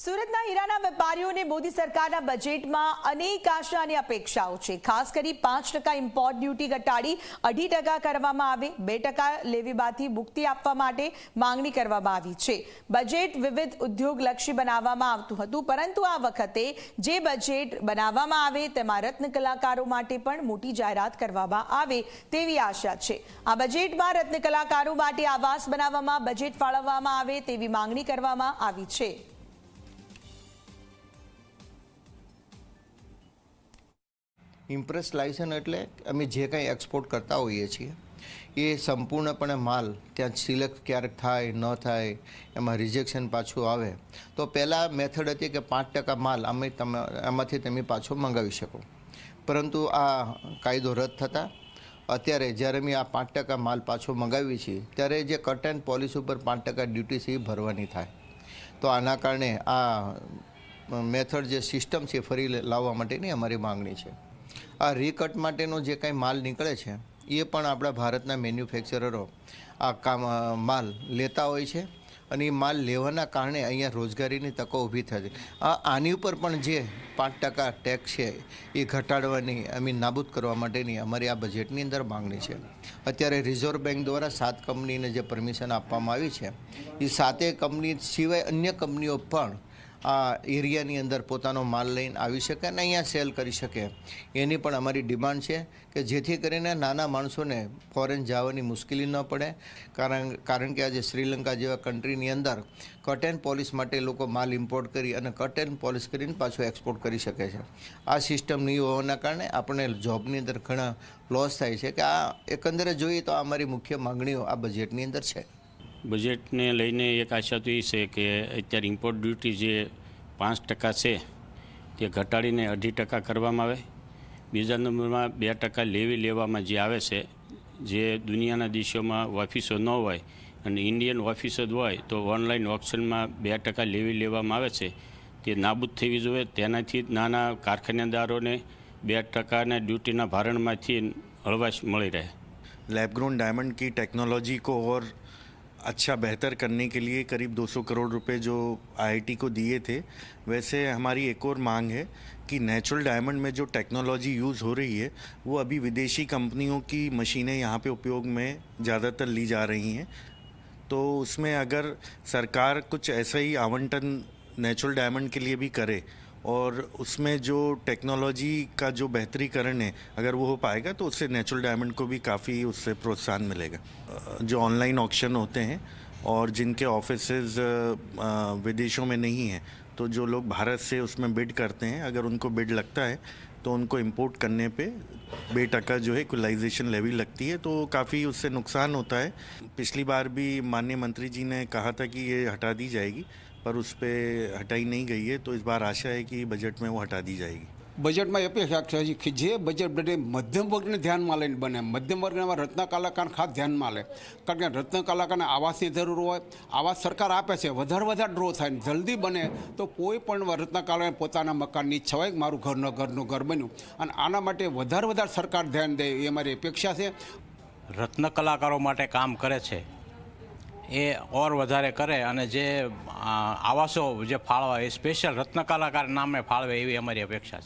સુરતના હીરાના વેપારીઓને મોદી સરકારના બજેટમાં અનેક આશા અને અપેક્ષાઓ છે. ખાસ કરી પાંચ ટકા ઇમ્પોર્ટ ડ્યુટી ઘટાડી, અઢી ટકા કરવામાં આવે, બે ટકા લેવી બાદથી મુક્તિ આપવા માટે માંગણી કરવામાં આવી છે. બજેટ વિવિધ ઉદ્યોગલક્ષી બનાવવામાં આવતું હતું, પરંતુ આ વખતે જે બજેટ બનાવવામાં આવે તેમાં રત્ન કલાકારો માટે પણ મોટી જાહેરાત કરવામાં આવે તેવી આશા છે. આ બજેટમાં રત્ન કલાકારો માટે આવાસ બનાવવામાં બજેટ ફાળવવામાં આવે તેવી માંગણી કરવામાં આવી છે. ઇમ્પ્રેસ લાયસન્સ એટલે અમે જે કંઈ એક્સપોર્ટ કરતા હોઈએ છીએ, એ સંપૂર્ણપણે માલ ત્યાં સિલેક્ટ ક્યારેક થાય, ન થાય, એમાં રિજેક્શન પાછું આવે. તો પહેલાં મેથડ હતી કે પાંચ ટકા માલ અમે તમે, એમાંથી તમે પાછો મંગાવી શકો. પરંતુ આ કાયદો રદ થતાં, અત્યારે જ્યારે મેં આ પાંચ ટકા માલ પાછો મંગાવીએ છીએ, ત્યારે જે કટ એન્ડ પોલિસી ઉપર પાંચ ટકા ડ્યુટી છે એ ભરવાની થાય. તો આના કારણે આ મેથડ જે સિસ્ટમ છે ફરી લાવવા માટેની અમારી માંગણી છે. આ રીકટ માટેનો જે કાંઈ માલ નીકળે છે, એ પણ આપણા ભારતના મેન્યુફેક્ચરરો આ કામ માલ લેતા હોય છે અને એ માલ લેવાના કારણે અહીંયા રોજગારીની તકો ઊભી થતી આ આની ઉપર પણ જે પાંચ ટકા ટેક્સ છે, એ ઘટાડવાની અમે નાબૂદ કરવા માટેની અમારી આ બજેટની અંદર માંગણી છે. અત્યારે રિઝર્વ બેંક દ્વારા સાત કંપનીને જે પરમિશન આપવામાં આવી છે, એ સાતે કંપની સિવાય અન્ય કંપનીઓ પણ આ એરિયાની અંદર પોતાનો માલ લઈને આવી શકે અને અહીંયા સેલ કરી શકે. એની પણ અમારી ડિમાન્ડ છે કે જેથી કરીને નાના માણસોને ફોરેન જવાની મુશ્કેલી ન પડે. કારણ કારણ કે આજે શ્રીલંકા જેવા કન્ટ્રીની અંદર કટ એન્ડ પોલિશ માટે લોકો માલ ઇમ્પોર્ટ કરી અને કટ એન્ડ પોલિશ કરીને પાછો એક્સપોર્ટ કરી શકે છે. આ સિસ્ટમ નહીં હોવાના કારણે આપણને જોબની અંદર ઘણા લોસ થાય છે કે આ એકંદરે જોઈએ તો આ અમારી મુખ્ય માંગણીઓ આ બજેટની અંદર છે. બજેટને લઈને એક આશા તો એ છે કે અત્યારે ઇમ્પોર્ટ ડ્યુટી જે પાંચ ટકા છે તે ઘટાડીને અઢી ટકા કરવામાં આવે બીજા નંબરમાં બે ટકા લેવી લેવામાં જે આવે છે જે દુનિયાના દેશોમાં ઓફિસો ન હોય અને ઇન્ડિયન ઓફિસો જ હોય તો ઓનલાઈન ઓપ્શનમાં બે ટકા લેવી લેવામાં આવે છે તે નાબૂદ થવી જોઈએ તેનાથી નાના કારખાનેદારોને બે ટકાના ડ્યુટીના ભારણમાંથી હળવાશ મળી રહે लैब ग्रोन डायमंड की टेक्नोलॉजी को और अच्छा बेहतर करने के लिए करीब 200 करोड़ रुपए जो आईआईटी को दिए थे, वैसे हमारी एक और मांग है कि नेचुरल डायमंड में जो टेक्नोलॉजी यूज़ हो रही है, वो अभी विदेशी कंपनियों की मशीनें यहाँ पे उपयोग में ज़्यादातर ली जा रही हैं। तो उसमें अगर सरकार कुछ ऐसा ही आवंटन नेचुरल डायमंड के लिए भी करे और उसमें जो टेक्नोलॉजी का जो बेहतरीकरण है, अगर वो हो पाएगा तो उससे नेचुरल डायमंड को भी काफ़ी उससे प्रोत्साहन मिलेगा। जो ऑनलाइन ऑक्शन होते हैं और जिनके ऑफिसेज विदेशों में नहीं हैं तो जो लोग भारत से उसमें बिड करते हैं, अगर उनको बिड लगता है तो उनको इंपोर्ट करने पे बे टका जो है इक्वलाइजेशन लेवी लगती है तो काफ़ी उससे नुकसान होता है। पिछली बार भी माननीय मंत्री जी ने कहा था कि ये हटा दी जाएगी पर उस पर हटाई नहीं गई है तो इस बार आशा है कि बजट में वो हटा दी जाएगी બજેટમાં અપેક્ષા છે કે જે બજેટ બધે મધ્યમ વર્ગને ધ્યાનમાં લઈને બને મધ્યમ વર્ગના રત્ન કલાકાર ખાસ ધ્યાનમાં લે કારણ કે રત્ન કલાકારને આવાસની જરૂર હોય આવાસ સરકાર આપે છે વધારે વધારે ડ્રો થાય ને જલ્દી બને તો કોઈ પણ રત્ન કલાકારને પોતાના મકાનની ઈચ્છા હોય કે મારું ઘરનું ઘરનું ઘર બન્યું અને આના માટે વધારે વધારે સરકાર ધ્યાન દે એ અમારી અપેક્ષા છે રત્ન કલાકારો માટે કામ કરે છે એ ઓર વધારે કરે અને જે આવાસો જે ફાળવા, એ સ્પેશિયલ રત્નકલાકાર નામે ફાળવે એવી અમારી અપેક્ષા છે.